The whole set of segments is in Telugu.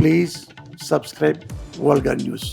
Please subscribe Volga news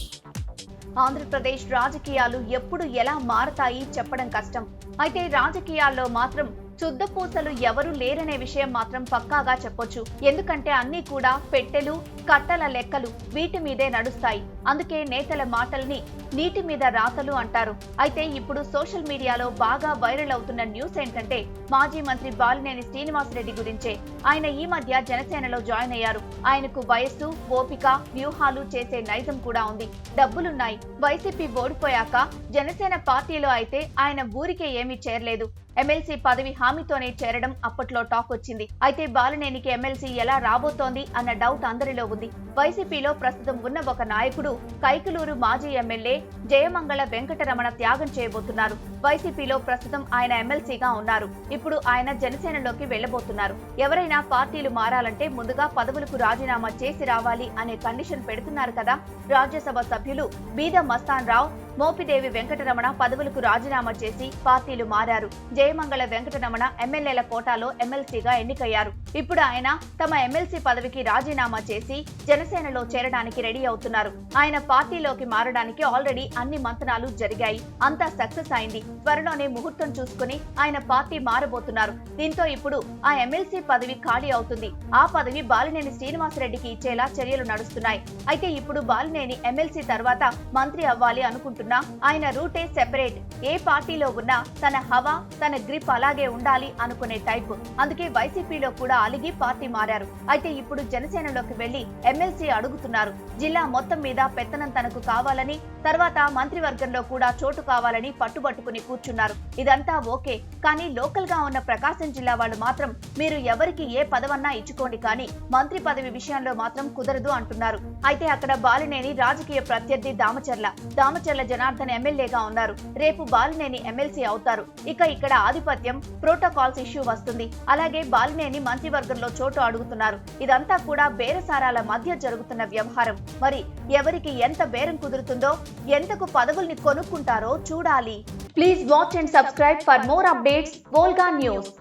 Andhra Pradesh రాజకీయాలు ఎప్పుడు ఎలా మారతాయి చెప్పడం కష్టం. అయితే రాజకీయాల్లో మాత్రం చుద్దపూసలు ఎవరు లేరనే విషయం మాత్రం పక్కాగా చెప్పొచ్చు. ఎందుకంటే అన్నీ కూడా పెట్టెలు కట్టల లెక్కలు వీటి మీదే నడుస్తాయి. అందుకే నేతల మాటల్ని నీటి మీద రాతలు అంటారు. అయితే ఇప్పుడు సోషల్ మీడియాలో బాగా వైరల్ అవుతున్న న్యూస్ ఏంటంటే మాజీ మంత్రి బాలినేని శ్రీనివాసరెడ్డి గురించే. ఆయన ఈ మధ్య జనసేనలో జాయిన్ అయ్యారు. ఆయనకు వయస్సు ఓపిక వ్యూహాలు చేసే నైజం కూడా ఉంది. డబ్బులున్నాయి. వైసీపీ ఓడిపోయాక జనసేన పార్టీలో అయితే ఆయన ఊరికే ఏమీ చేరలేదు. ఎమ్మెల్సీ పదవి హామీతోనే చేరడం అప్పట్లో టాక్ వచ్చింది. అయితే బాలినేనికి ఎమ్మెల్సీ ఎలా రాబోతోంది అన్న డౌట్ అందరిలో ఉంది. వైసీపీలో ప్రస్తుతం ఉన్న ఒక నాయకుడు కైకలూరు మాజీ ఎమ్మెల్యే జయమంగళ వెంకటరమణ త్యాగం చేయబోతున్నారు. వైసీపీలో ప్రస్తుతం ఆయన ఎమ్మెల్సీగా ఉన్నారు. ఇప్పుడు ఆయన జనసేనలోకి వెళ్ళబోతున్నారు ఎవరైనా పార్టీలు మారాలంటే ముందుగా పదవులకు రాజీనామా చేసి రావాలి అనే కండిషన్ పెడుతున్నారు కదా రాజ్యసభ సభ్యులు బీద మస్తాన్ రావు. మోపిదేవి వెంకటరమణ పదవులకు రాజీనామా చేసి పార్టీలు మారారు. జయమంగళ వెంకటరమణ ఎమ్మెల్యేల కోటాలో ఎమ్మెల్సీగా ఎన్నికయ్యారు. ఇప్పుడు ఆయన తమ ఎమ్మెల్సీ పదవికి రాజీనామా చేసి జనసేనలో చేరడానికి రెడీ అవుతున్నారు. ఆయన పార్టీలోకి మారడానికి ఆల్రెడీ అన్ని మంతనాలు జరిగాయి. అంతా సక్సెస్ అయింది. త్వరలోనే ముహూర్తం చూసుకుని ఆయన పార్టీ మారబోతున్నారు. దీంతో ఇప్పుడు ఆ ఎమ్మెల్సీ పదవి ఖాళీ అవుతుంది. ఆ పదవి బాలినేని శ్రీనివాసరెడ్డికి ఇచ్చేలా చర్యలు నడుస్తున్నాయి. అయితే ఇప్పుడు బాలినేని ఎమ్మెల్సీ తర్వాత మంత్రి అవ్వాలి అనుకుంటున్నా ఆయన రూటే సెపరేట్. ఏ పార్టీలో ఉన్నా తన హవా తన గ్రిప్ అలాగే ఉండాలి అనుకునే టైప్. అందుకే వైసీపీలో కూడా అలిగి పార్టీ మారారు. అయితే ఇప్పుడు జనసేనలోకి వెళ్ళి ఎమ్మెల్సీ అడుగుతున్నారు. జిల్లా మొత్తం మీద పెత్తనం తనకు కావాలని తర్వాత మంత్రివర్గంలో కూడా చోటు కావాలని పట్టుబట్టుకుని కూర్చున్నారు. ఇదంతా ఓకే. కానీ లోకల్గా ఉన్న ప్రకాశం జిల్లా వాళ్ళు మాత్రం మీరు ఎవరికి ఏ పదవన్నా ఇచ్చుకోండి కానీ మంత్రి పదవి విషయంలో మాత్రం కుదరదు అంటున్నారు. అయితే అక్కడ బాలినేని రాజకీయ ప్రత్యర్థి దామచర్ల. దామచర్ల జనార్దన్ ఎమ్మెల్యేగా ఉన్నారు. రేపు బాలినేని ఎమ్మెల్సీ అవుతారు. ఇక ఇక్కడ ఆధిపత్యం ప్రోటోకాల్స్ ఇష్యూ వస్తుంది. అలాగే బాలినేని మంత్రివర్గంలో చోటు అడుగుతున్నారు. ఇదంతా కూడా బేరసారాల మధ్య జరుగుతున్న వ్యవహారం. మరి ఎవరికి ఎంత బేరం కుదురుతుందో ఎంతకు పదవుల్ని కొనుక్కుంటారో చూడాలి. Please watch and subscribe for more updates Volga news